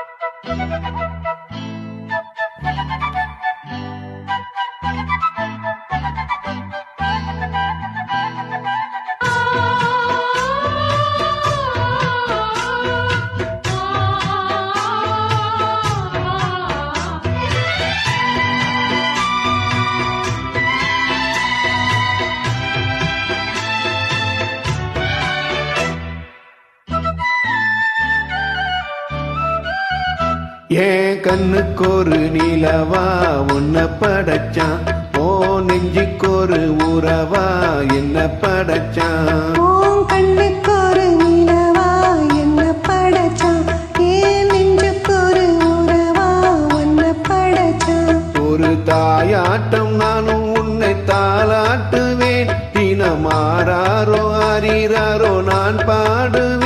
Música ஏன் கண்ணுக்கொரு நிலவா? உன்னை படைச்சான். ஓ நெஞ்சுக்கொரு உறவா? என்ன படைச்சான். கண்ணுக்கொரு நிலவா? என்ன படைச்சான். ஏன் நெஞ்சுக்கொரு உறவா? உன்னை படைச்சான். ஒரு தாயாட்டம் நானும் உன்னை தாளாட்டுவேன். தினமாறாரோ அறிறாரோ நான் பாடுவேன்.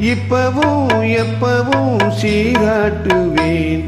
இப்பவும் எப்பவும் சீராட்டுவேன்.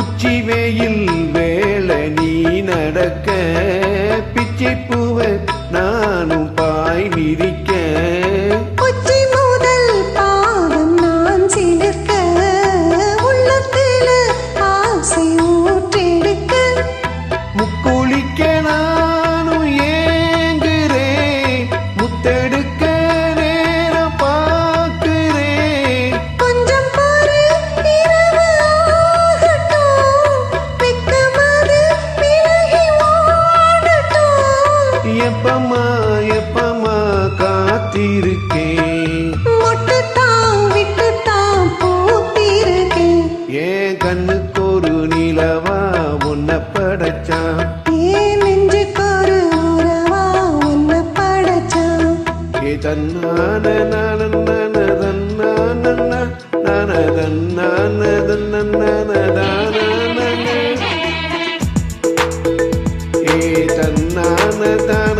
உச்சி வெயில் வேலை எப்பமா காத்திருக்கேன். ஏன் கண்ணுக்கு ஒரு நிலவா உன்னை படைச்சான்? தன்னான நான தன்னான நான தன்னான தன்னான தான ஏ தன்னான தான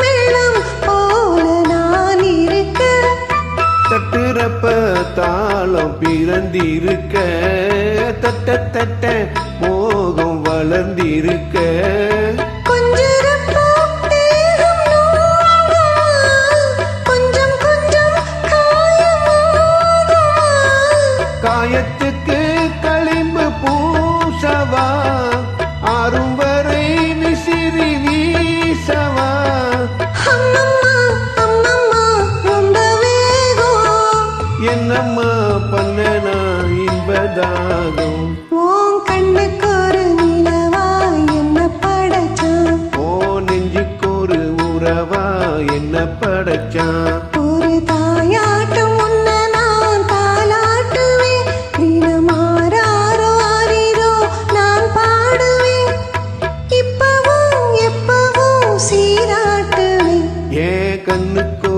மேளம் போல நான் இருக்க. தட்டுறப்ப தாளம் பிறந்திருக்க. தட்ட தட்ட மோகம் வளர்ந்திருக்க காயத்துக்கு களிம்பு பூசவா ஆறும் வரை விசிறி வீசவா என்னம்மா இன்பதாகம் உன் கண்ணுக்கு ஒரு நிலவா என்ன படைச்சான்? ஓ நெஞ்சுக்கொரு உறவா என்ன படைச்சான்? ஒரு தாயாட்டம் உன்னை நான் தாலாட்டுவேன் தினமாறாரோ ஆரிரோ நான் பாடுவேன். இப்பவும் எப்பவும் சீராட்டுவேன். ஏன் கண்ணுக்கு